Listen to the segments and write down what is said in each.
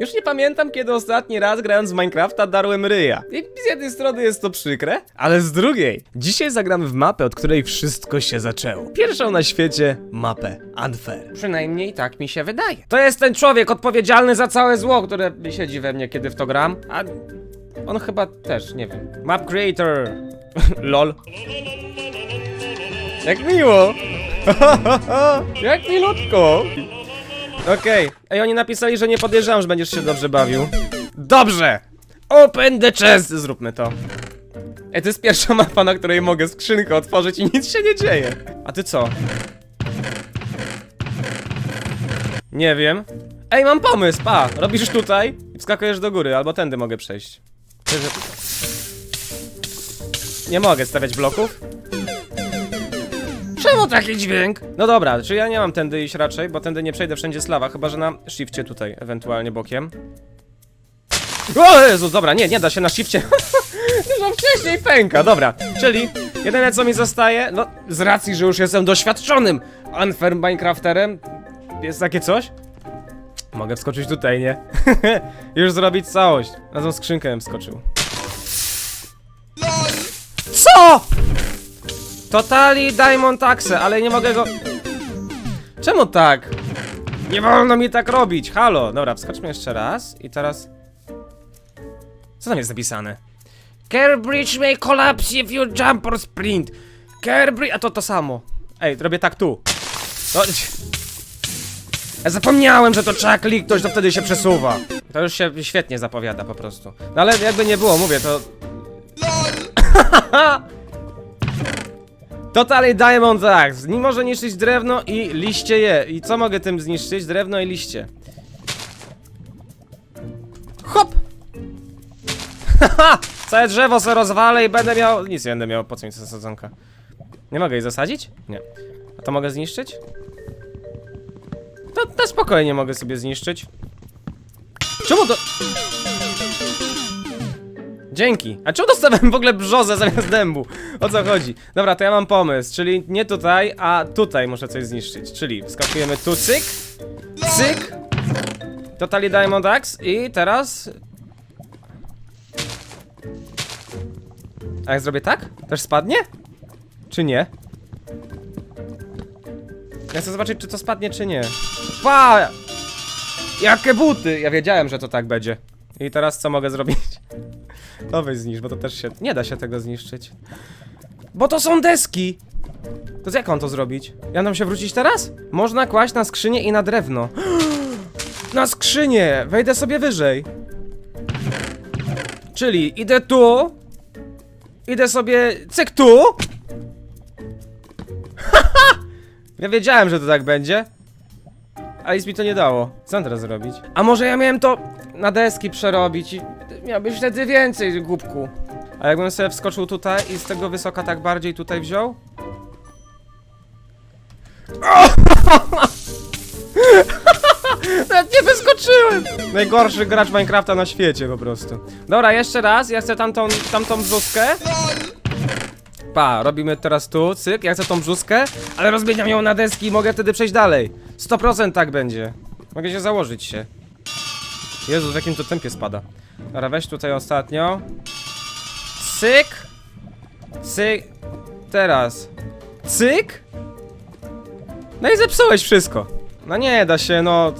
Już nie pamiętam, kiedy ostatni raz grając w Minecrafta darłem ryja. I z jednej strony jest to przykre, ale z drugiej, dzisiaj zagramy w mapę, od której wszystko się zaczęło. Pierwszą na świecie mapę Unfair. Przynajmniej tak mi się wydaje. To jest ten człowiek odpowiedzialny za całe zło, które siedzi we mnie, kiedy w to gram, a on chyba też, nie wiem. Map Creator. LOL. Jak miło! Jak milutko! Okej. Ej, oni napisali, że nie podejrzewam, że będziesz się dobrze bawił. Dobrze! Open the chest! Zróbmy to. Ej, to jest pierwsza mapa, na której mogę skrzynkę otworzyć i nic się nie dzieje. A ty co? Nie wiem. Ej, mam pomysł, pa! Robisz tutaj i wskakujesz do góry, albo tędy mogę przejść. Nie mogę stawiać bloków? Czemu taki dźwięk? No dobra, czy ja nie mam tędy iść raczej, bo tędy nie przejdę wszędzie slawa, chyba że na shifcie tutaj, ewentualnie bokiem. O Jezu, dobra, nie, nie da się na shifcie. Już on wcześniej pęka, dobra. Czyli, jedyne co mi zostaje, no z racji, że już jestem doświadczonym unfair Minecrafterem, jest takie coś? Mogę wskoczyć tutaj, nie? już zrobić całość. Na tą skrzynkę bym wskoczył. CO?! Totali Diamond Axe, ale nie mogę go... Czemu tak? Nie wolno mi tak robić, halo! Dobra, wskoczmy jeszcze raz i teraz... Co tam jest napisane? Carbridge may collapse if you jump or sprint. Carbridge... A to to samo. Ej, robię tak tu. No... Ja zapomniałem, że to trzeba kliknąć, to wtedy się przesuwa. To już się świetnie zapowiada po prostu. No ale jakby nie było, mówię, to... Totally Diamond Axe. Nie może niszczyć drewno i liście je. I co mogę tym zniszczyć? Drewno i liście. Hop! Haha! Całe drzewo se rozwalę i będę miał... Nic nie będę miał, po co mi sadzonka? Nie mogę jej zasadzić? Nie. A to mogę zniszczyć? To na spokojnie mogę sobie zniszczyć. Czemu to... Dzięki. A czemu dostałem w ogóle brzozę zamiast dębu? O co chodzi? Dobra, to ja mam pomysł, czyli nie tutaj, a tutaj muszę coś zniszczyć. Czyli wskakujemy tu, cyk, cyk, Totally Diamond Axe i teraz... A jak zrobię tak? Też spadnie? Czy nie? Ja chcę zobaczyć, czy to spadnie, czy nie. Pa! Jakie buty! Ja wiedziałem, że to tak będzie. I teraz co mogę zrobić? To weź zniszcz, bo to też się... Nie da się tego zniszczyć. Bo to są deski! To jak mam to zrobić? Ja mam się wrócić teraz? Można kłaść na skrzynię i na drewno. Na skrzynię! Wejdę sobie wyżej. Czyli idę tu. Idę sobie... Cyk tu! ja wiedziałem, że to tak będzie. A mi to nie dało. Co mam teraz zrobić? A może ja miałem to na deski przerobić i miałbyś wtedy więcej, głupku. A jakbym sobie wskoczył tutaj i z tego wysoka tak bardziej tutaj wziął? Nawet nie wyskoczyłem! Najgorszy gracz Minecrafta na świecie po prostu. Dobra, jeszcze raz, ja chcę tamtą, tamtą brzuskę. Pa, robimy teraz tu, cyk, ja chcę tą brzuskę, ale rozmieniam ją na deski i mogę wtedy przejść dalej. 100% tak będzie. Mogę się założyć się. Jezu, w jakim to tempie spada. Dobra, weź tutaj ostatnio. Cyk. Cyk. Teraz. Cyk. No i zepsułeś wszystko. No nie da się, no.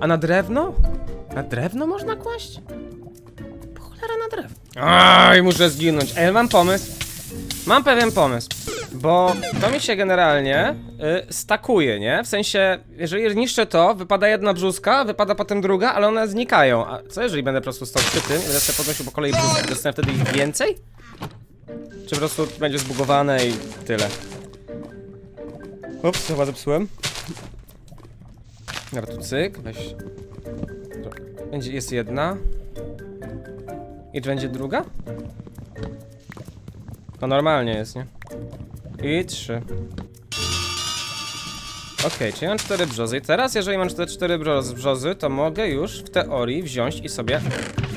A na drewno? Na drewno można kłaść? Cholera na drewno. Aj, muszę zginąć. Ej, mam pomysł. Mam pewien pomysł. Bo to mi się generalnie y, stakuje, nie? W sensie, jeżeli niszczę to, wypada jedna brzuska, wypada potem druga, ale one znikają. A co jeżeli będę po prostu stał przy tym i będę sobie podnosił po kolei brzuski, dostanę wtedy ich więcej? Czy po prostu będzie zbugowane i tyle? Ups, chyba zepsułem. Dobra, tu cyk, weź. Będzie, jest jedna. I czy będzie druga? To normalnie jest, nie? I trzy. Okej, czyli mam cztery brzozy. I teraz, jeżeli mam te cztery brzoz- brzozy, to mogę już w teorii wziąć i sobie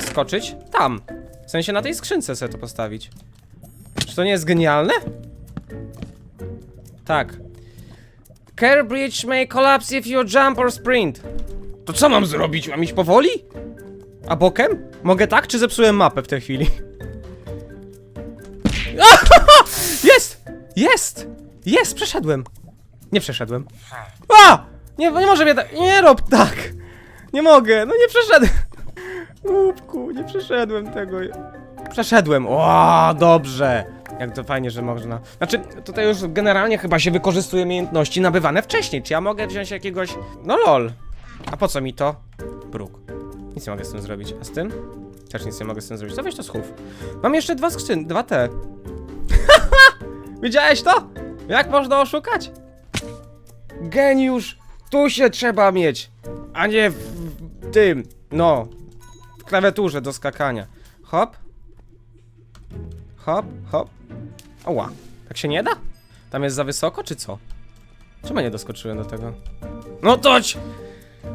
skoczyć tam. W sensie na tej skrzynce sobie to postawić. Czy to nie jest genialne? Tak. Care bridge may collapse if you jump or sprint. To co mam zrobić? Mam iść powoli? A bokiem? Mogę tak, czy zepsułem mapę w tej chwili? Jest! Jest! Przeszedłem! Nie przeszedłem. A! Nie, nie może mnie tak. Nie rob tak! Nie mogę, no nie przeszedłem. Głupku, nie przeszedłem tego. Przeszedłem. O, dobrze. Jak to fajnie, że można. Znaczy, tutaj już generalnie chyba się wykorzystuje umiejętności nabywane wcześniej. Czy ja mogę wziąć jakiegoś. No lol. A po co mi to? Bruk. Nic nie mogę z tym zrobić. A z tym? Też nic nie mogę z tym zrobić. To weź to schów. Mam jeszcze dwa skrzyn, dwa te. Widziałeś to? Jak można oszukać? Geniusz! Tu się trzeba mieć, a nie w, w tym, no, w klawiaturze do skakania. Hop. Hop, hop. Oła. Tak się nie da? Tam jest za wysoko, czy co? Czemu nie doskoczyłem do tego? No toć!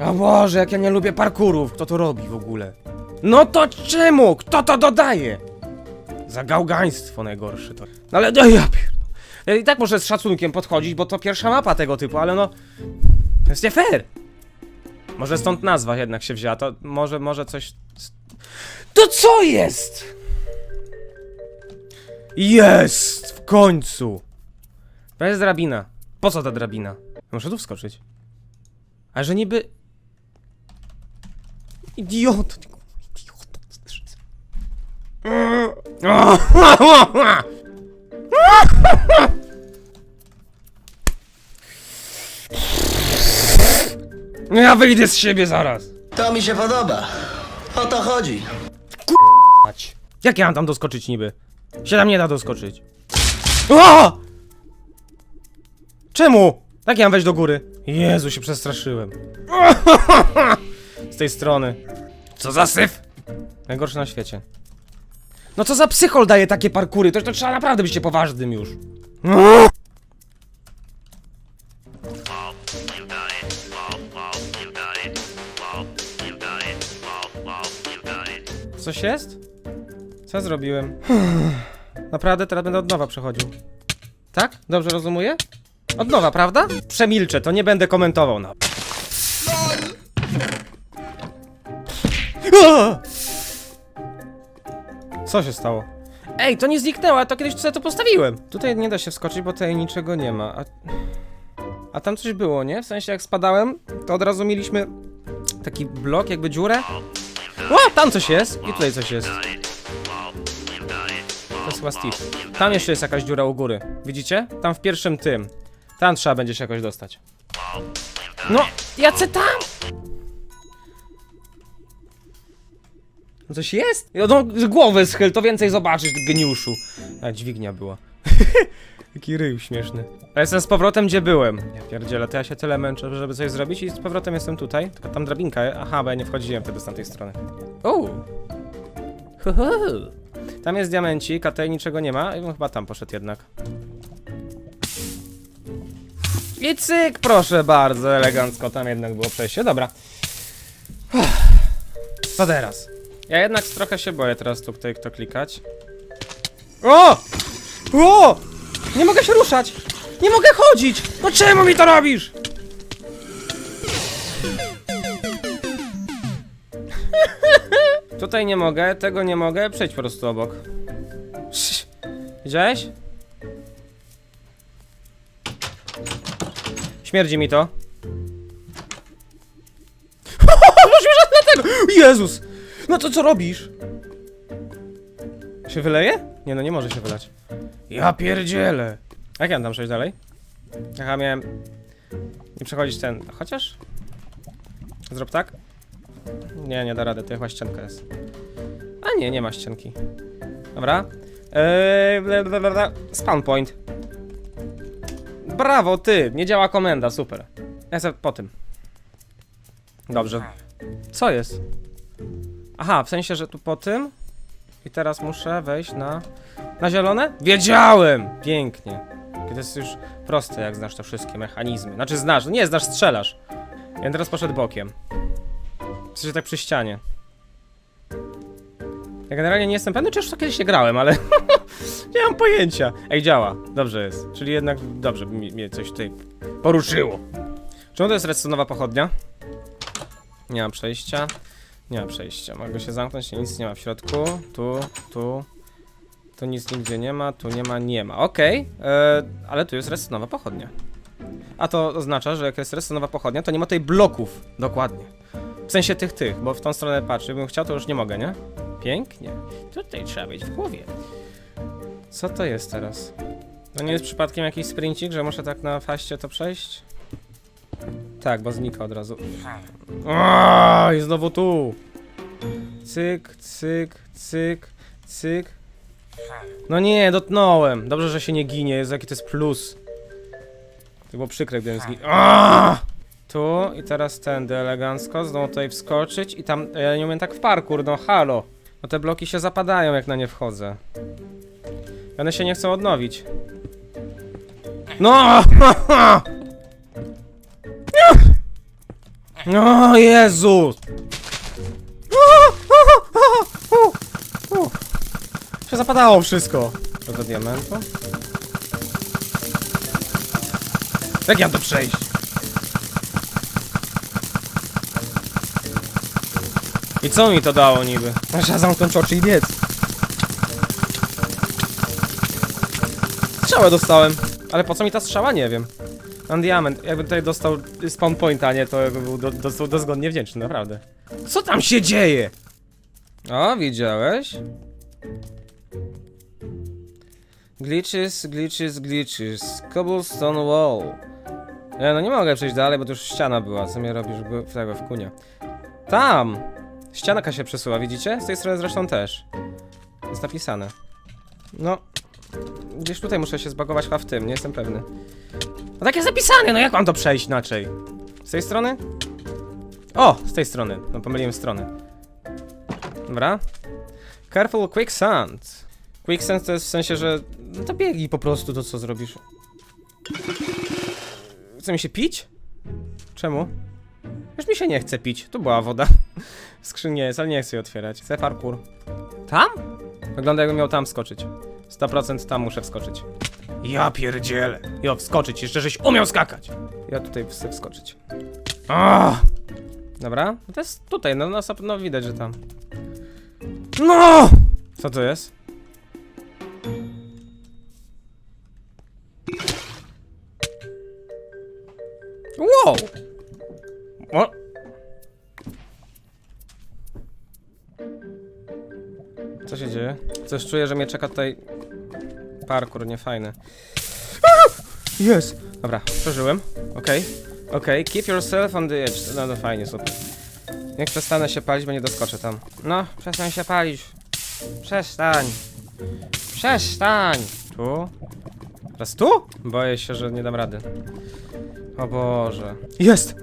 O Boże, jak ja nie lubię parkurów. Kto to robi w ogóle? No to czemu? Kto to dodaje? Za gałgaństwo najgorsze to. No ale no ja. Ja i tak muszę z szacunkiem podchodzić, bo to pierwsza mapa tego typu, ale no... To jest nie fair! Może stąd nazwa jednak się wzięła, to może, może coś... To co jest? Jest! W końcu! To jest drabina. Po co ta drabina? Muszę tu wskoczyć. A że niby... Idiot! Idiot! Ja wyjdę z siebie zaraz! To mi się podoba. O to chodzi. Ać. Jak ja mam tam doskoczyć niby? Się tam nie da doskoczyć. O! Czemu? Jak ja mam wejść do góry? Jezu, się przestraszyłem. Z tej strony. Co za syf? Najgorszy na świecie. No co za psychol daje takie parkury? To, to trzeba naprawdę być poważnym już. Coś jest? Co zrobiłem? Naprawdę teraz będę od nowa przechodził. Tak? Dobrze rozumuję? Od nowa, prawda? Przemilczę, to nie będę komentował na. A! Co się stało? Ej, to nie zniknęło, ja to kiedyś sobie to postawiłem. Tutaj nie da się wskoczyć, bo tutaj niczego nie ma. A, a tam coś było, nie? W sensie jak spadałem, to od razu mieliśmy taki blok, jakby dziurę. O, tam coś jest i tutaj coś jest. To jest chyba Steve. Tam jeszcze jest jakaś dziura u góry. Widzicie? Tam w pierwszym tym. Tam trzeba będzie się jakoś dostać. No, jacy tam? No Coś jest? No, głowę schyl, to więcej zobaczysz, geniuszu. A, dźwignia była. Jaki ryj śmieszny. A jestem z powrotem, gdzie byłem. Ja pierdzielę, to ja się tyle męczę, żeby coś zrobić i z powrotem jestem tutaj. Tylko tam drabinka, aha, bo ja nie wchodziłem wtedy z tamtej strony. Hu. Tam jest diamencik, a tutaj niczego nie ma. I chyba tam poszedł jednak. I cyk, proszę bardzo, elegancko. Tam jednak było przejście. Dobra. Uff. Co teraz? Ja jednak trochę się boję teraz tutaj kto klikać. O! O! Nie mogę się ruszać! Nie mogę chodzić! No czemu mi to robisz? Tutaj nie mogę, tego nie mogę, przejdź po prostu obok. Widziałeś? Śmierdzi mi to. Dlatego! Jezus! No to co robisz? Się wyleje? Nie no, nie może się wylać. Ja pierdzielę! Jak ja tam przejść dalej? Aha, miałem... Nie przechodzić ten... Chociaż? Zrób tak? Nie, nie da rady, to chyba ścianka jest. A nie, nie ma ścianki. Dobra. Eee. Spawn point. Brawo, ty! Nie działa komenda, super. Ja jestem po tym. Dobrze. Co jest? Aha, w sensie, że tu po tym. I teraz muszę wejść na. Na zielone? Wiedziałem! Pięknie. To jest już proste, jak znasz te wszystkie mechanizmy. Znaczy znasz, nie znasz, strzelasz. Ja teraz poszedł bokiem. W tak przy ścianie. Ja generalnie nie jestem pewny, czy już to kiedyś nie grałem, ale nie mam pojęcia. Ej, działa. Dobrze jest. Czyli jednak dobrze mi- mnie coś tutaj poruszyło. Czemu to jest redstone'owa pochodnia? Nie ma przejścia. Nie ma przejścia. Mogę się zamknąć, nic nie ma w środku. Tu, tu. Tu nic nigdzie nie ma, tu nie ma, nie ma. Okej, e, ale tu jest restonowa pochodnia. A to oznacza, że jak jest restonowa pochodnia, to nie ma tutaj bloków. Dokładnie. W sensie tych, tych, bo w tą stronę patrzę. Gdybym chciał, to już nie mogę, nie? Pięknie. Tutaj trzeba być w głowie. Co to jest teraz? To nie jest przypadkiem jakiś sprincik, że muszę tak na faście to przejść? Tak, bo znika od razu. O, i znowu tu. Cyk, cyk, cyk, cyk. No nie, dotknąłem. Dobrze, że się nie ginie. Jezu, jaki to jest plus. To było przykre, gdybym zginął. Tu i teraz tędy elegancko. Znowu tutaj wskoczyć i tam... Ja nie umiem tak w parkour, no halo. No te bloki się zapadają, jak na nie wchodzę. One się nie chcą odnowić. No! No Jezus! Zapadało wszystko. To do diamentu. Jak ja mam to przejść? I co mi to dało niby? Trzeba zamknąć oczy i biec. Strzałę dostałem. Ale po co mi ta strzała? Nie wiem. Mam diament. Jakby tutaj dostał spawn pointa, a nie, to jakby był do, do, dozgodnie wdzięczny, naprawdę. Co tam się dzieje? O, widziałeś? Glitches, glitches, glitches. Cobblestone wall. Nie, no nie mogę przejść dalej, bo to już ściana była. Co mnie robisz w tego w kunie? Tam! Ścianka się przesuwa, widzicie? Z tej strony zresztą też. Jest napisane. No. Gdzieś tutaj muszę się zbagować chyba w tym, nie jestem pewny. No tak jest zapisane, no jak mam to przejść inaczej? Z tej strony? O, z tej strony. No pomyliłem strony. Dobra. Careful quicksand. Quicksand to jest w sensie, że... No to biegnij po prostu to, co zrobisz. Chce mi się pić? Czemu? Już mi się nie chce pić. Tu była woda. W skrzyni jest, ale nie chcę jej otwierać. Chcę parkour. Tam? Wygląda jakbym miał tam skoczyć. 100% tam muszę wskoczyć. Ja pierdzielę. Jo, wskoczyć, jeszcze żeś umiał skakać. Ja tutaj chcę wskoczyć. Ah! Dobra, no to jest tutaj, no, no, no widać, że tam. No! Co to jest? Wow! Co się dzieje? Coś czuję, że mnie czeka tutaj parkour, niefajny. Jest! Dobra, przeżyłem. Okej. Okej, keep yourself on the edge. No, no fajnie, super. Niech przestanę się palić, bo nie doskoczę tam. No, przestań się palić. Przestań. Przestań! Tu? Teraz tu? Boję się, że nie dam rady. O Boże. Jest!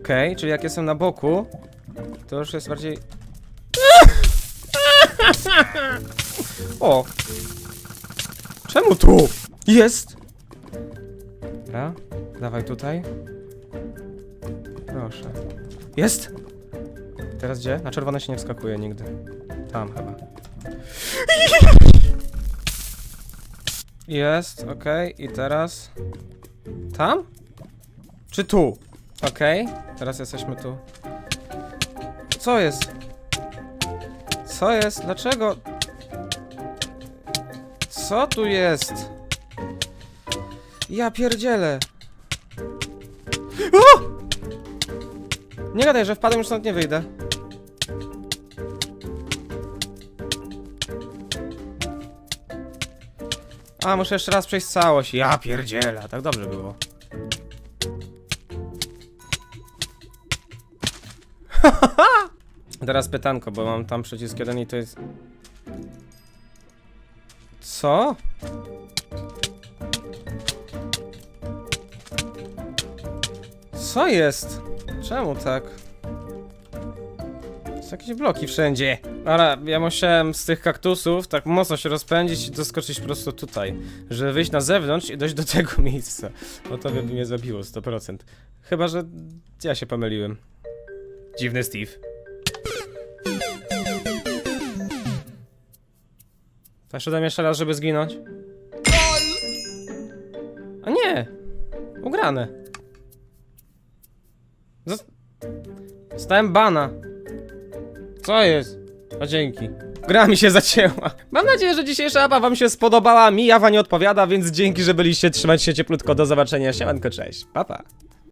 Okej, czyli jak jestem na boku, to już jest bardziej... O! Czemu tu? Jest! Dobra, dawaj tutaj. Proszę. Jest! Teraz gdzie? Na czerwone się nie wskakuje nigdy. Tam chyba. Jest, okej, i teraz... Tam? Czy tu? Okej, teraz jesteśmy tu. Co jest? Co jest? Dlaczego? Co tu jest? Ja pierdzielę. O! Nie gadaj, że wpadłem, już stąd nie wyjdę. A, muszę jeszcze raz przejść całość. Ja pierdzielę, tak dobrze było. Teraz pytanko, bo mam tam przycisk jeden i to jest... Co? Co jest? Czemu tak? Są jakieś bloki wszędzie. Ale ja musiałem z tych kaktusów tak mocno się rozpędzić i doskoczyć prosto tutaj. Żeby wyjść na zewnątrz i dojść do tego miejsca. Bo to by mnie zabiło 100%. Chyba, że ja się pomyliłem. Dziwny Steve. Zaszedłem jeszcze raz, żeby zginąć. A nie! Ugrane. Zos Stałem bana. Co jest? O dzięki. Gra mi się zacięła. Mam nadzieję, że dzisiejsza apa wam się spodobała. Mi jawa nie odpowiada, więc dzięki, że byliście. Trzymajcie się cieplutko. Do zobaczenia. Siemanko, cześć. Pa, pa.